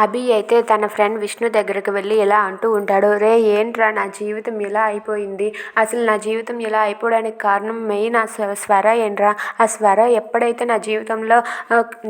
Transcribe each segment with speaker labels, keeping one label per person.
Speaker 1: అభి అయితే తన ఫ్రెండ్ విష్ణు దగ్గరికి వెళ్ళి ఇలా అంటూ ఉంటాడు రే ఏంట్రా నా జీవితం ఇలా అయిపోయింది? అసలు నా జీవితం ఇలా అయిపోవడానికి కారణం మెయిన్ ఆ స్వ- స్వర ఏంట్రా? ఆ స్వర ఎప్పుడైతే నా జీవితంలో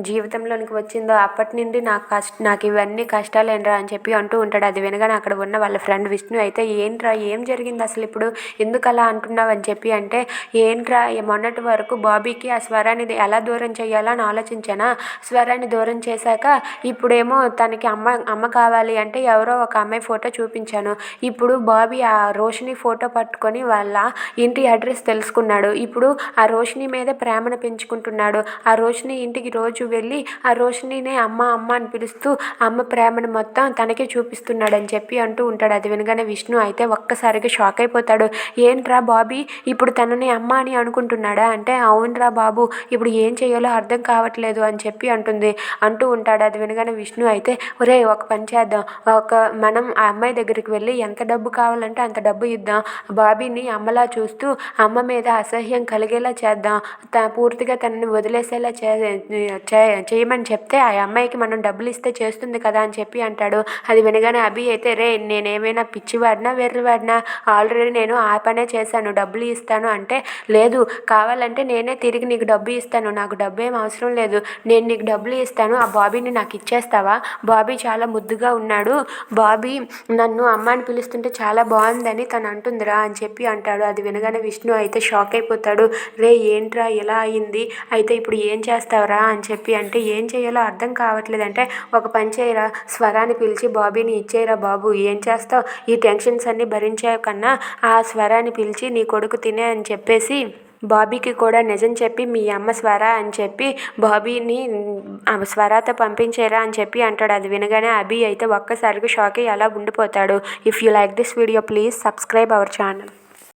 Speaker 1: జీవితంలోనికి వచ్చిందో అప్పటి నుండి నాకు కష్ట నాకు ఇవన్నీ కష్టాలు ఏంట్రా అని చెప్పి అంటూ ఉంటాడు. అది వినగానే అక్కడ ఉన్న వాళ్ళ ఫ్రెండ్ విష్ణు అయితే ఏంట్రా ఏం జరిగింది అసలు ఇప్పుడు? ఎందుకు అలా అంటున్నావు? అని చెప్పి అంటే ఏంట్రా మొన్నటి వరకు బాబీకి ఆ స్వరాన్ని ఎలా దూరం చేయాలో అని ఆలోచించానా? స్వరాన్ని దూరం చేశాక ఇప్పుడేమో తనకి అమ్మ అమ్మ కావాలి అంటే ఎవరో ఒక అమ్మాయి ఫోటో చూపించాను. ఇప్పుడు బాబీ ఆ రోషిని ఫోటో పట్టుకొని వాళ్ళ ఇంటి అడ్రస్ తెలుసుకున్నాడు. ఇప్పుడు ఆ రోషిని మీద ప్రేమను పెంచుకుంటున్నాడు. ఆ రోషిని ఇంటికి రోజు వెళ్ళి ఆ రోషినినే అమ్మ అమ్మ అని పిలుస్తూ అమ్మ ప్రేమను మొత్తం తనకే చూపిస్తున్నాడు అని చెప్పి అంటూ ఉంటాడు. అది వినగానే విష్ణు అయితే ఒక్కసారిగా షాక్ అయిపోతాడు. ఏంట్రా బాబీ ఇప్పుడు తనని అమ్మ అని అనుకుంటున్నాడా? అంటే అవునరా బాబు ఇప్పుడు ఏం చేయాలో అర్థం కావట్లేదు అని చెప్పి అంటుంది. అంటూ ఉంటాడు. అది వినగానే విష్ణు అయితే ఒరే ఒక పని చేద్దాం. ఒక మనం ఆ అమ్మాయి దగ్గరికి వెళ్ళి ఎంత డబ్బు కావాలంటే అంత డబ్బు ఇద్దాం. బాబీని అమ్మలా చూస్తూ అమ్మ మీద అసహ్యం కలిగేలా చేద్దాం. త పూర్తిగా తనని వదిలేసేలా చే చేయమని చెప్తే ఆ అమ్మాయికి మనం డబ్బులు ఇస్తే చేస్తుంది కదా అని చెప్పి అంటాడు. అది వినగానే అభి అయితే రే నేనేమైనా పిచ్చివాడినా వెర్రివాడినా? ఆల్రెడీ నేను ఆ పనే చేశాను డబ్బులు ఇస్తాను. అంటే లేదు కావాలంటే నేనే తిరిగి నీకు డబ్బు ఇస్తాను. నాకు డబ్బు ఏం అవసరం లేదు. నేను నీకు డబ్బులు ఇస్తాను. ఆ బాబీని నాకు ఇచ్చేస్తావా? బాబీ చాలా ముద్దుగా ఉన్నాడు. బాబీ నన్ను అమ్మ అని పిలుస్తుంటే చాలా బాగుందని తను అంటుందిరా అని చెప్పి అంటాడు. అది వినగానే విష్ణు అయితే షాక్ అయిపోతాడు. రే ఏంట్రా ఇలా అయింది? అయితే ఇప్పుడు ఏం చేస్తావురా అని చెప్పి అంటే ఏం చేయాలో అర్థం కావట్లేదు అంటే ఒక పని చేయరా? స్వరాన్ని పిలిచి బాబీని ఇచ్చేయరా బాబు? ఏం చేస్తావు? ఈ టెన్షన్స్ అన్ని భరించే కన్నా ఆ స్వరాన్ని పిలిచి నీ కొడుకు తినే అని చెప్పేసి బాబీకి కూడా నిజం చెప్పి మీ అమ్మ స్వర అని చెప్పి బాబీని ఆ స్వరాతో పంపించేరా అని చెప్పి అంటాడు. అది వినగానే అభి అయితే ఒక్కసారిగా షాక్ అయ్యి అలా ఉండిపోతాడు. If you like this video please subscribe our channel